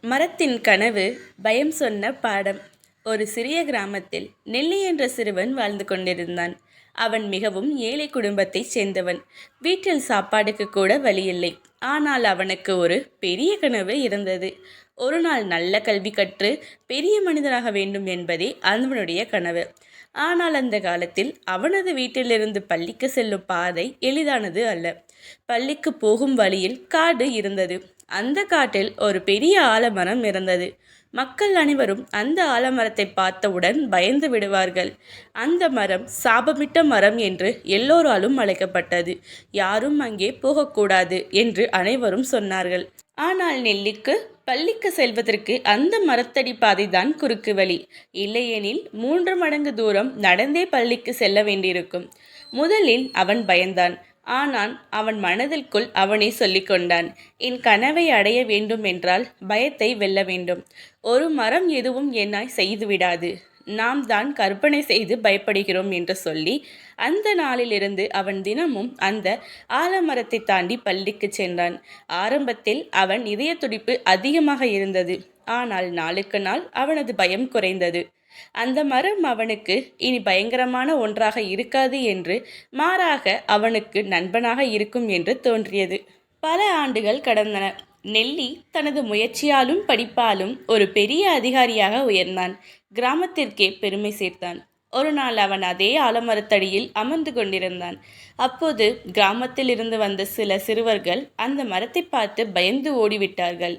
மரத்தின் கனவு பயம் சொன்ன பாடம். ஒரு சிறிய கிராமத்தில் நெல்லி என்ற சிறுவன் வாழ்ந்து கொண்டிருந்தான். அவன் மிகவும் ஏழை குடும்பத்தைச் சேர்ந்தவன். வீட்டில் சாப்பாடுக்கு கூட வழியில்லை. ஆனால் அவனுக்கு ஒரு பெரிய கனவு இருந்தது. ஒரு நாள் நல்ல கல்வி கற்று பெரிய மனிதனாக வேண்டும் என்பதே அவனுடைய கனவு. ஆனால் அந்த காலத்தில் அவனது வீட்டிலிருந்து பள்ளிக்கு செல்லும் பாதை எளிதானது அல்ல. பள்ளிக்கு போகும் வழியில் காடு இருந்தது. அந்த காட்டில் ஒரு பெரிய ஆலமரம் இருந்தது. மக்கள் அனைவரும் அந்த ஆலமரத்தை பார்த்தவுடன் பயந்து விடுவார்கள். அந்த மரம் சாபமிட்ட மரம் என்று எல்லோராலும் அழைக்கப்பட்டது. யாரும் அங்கே போகக்கூடாது என்று அனைவரும் சொன்னார்கள். ஆனால் நெல்லிக்கு பள்ளிக்கு செல்வதற்கு அந்த மரத்தடி பாதைதான் குறுக்கு வழி. இல்லையெனில் மூன்று மடங்கு தூரம் நடந்தே பள்ளிக்கு செல்ல வேண்டியிருக்கும். முதலில் அவன் பயந்தான். ஆனால் அவன் மனதிற்குள் அவனே சொல்லிக்கொண்டான் என் கனவை அடைய வேண்டும் என்றால் பயத்தை வெல்ல வேண்டும். ஒரு மரம் எதுவும் என்னாய் செய்துவிடாது நாம் தான் கற்பனை செய்து பயப்படுகிறோம் என்று சொல்லி அந்த நாளிலிருந்து அவன் தினமும் அந்த ஆலமரத்தை தாண்டி பள்ளிக்கு சென்றான். ஆரம்பத்தில் அவன் இதய துடிப்பு அதிகமாக இருந்தது. ஆனால் நாளுக்கு நாள் அவனது பயம் குறைந்தது. அந்த மரம் அவனுக்கு இனி பயங்கரமான ஒன்றாக இருக்காது என்று மாறாக அவனுக்கு நண்பனாக இருக்கும் என்று தோன்றியது. பல ஆண்டுகள் கடந்தன. நெல்லி தனது முயற்சியாலும் படிப்பாலும் ஒரு பெரிய அதிகாரியாக உயர்ந்தான். கிராமத்திற்கே பெருமை சேர்த்தான். ஒரு நாள் அவன் அதே ஆலமரத்தடியில் அமர்ந்து கொண்டிருந்தான். அப்போது கிராமத்தில் இருந்து வந்த சில சிறுவர்கள் அந்த மரத்தை பார்த்து பயந்து ஓடிவிட்டார்கள்.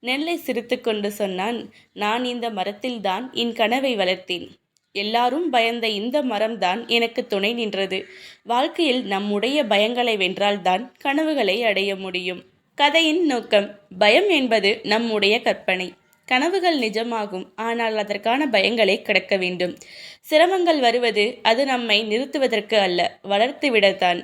நெல்லை சிரித்துக்கொண்டு சொன்னான் நான் இந்த மரத்தில்தான் என் கனவை வளர்த்தேன். எல்லாரும் பயந்த இந்த மரம்தான் எனக்கு துணை நின்றது. வாழ்க்கையில் நம்முடைய பயங்களை வென்றால்தான் கனவுகளை அடைய முடியும். கதையின் நோக்கம் பயம் என்பது நம்முடைய கற்பனை. கனவுகள் நிஜமாகும் ஆனால் அதற்கான பயங்களை கடக்க வேண்டும். சிரமங்கள் வருவது அது நம்மை நிறுத்துவதற்கு அல்ல வளர்த்து விடத்தான்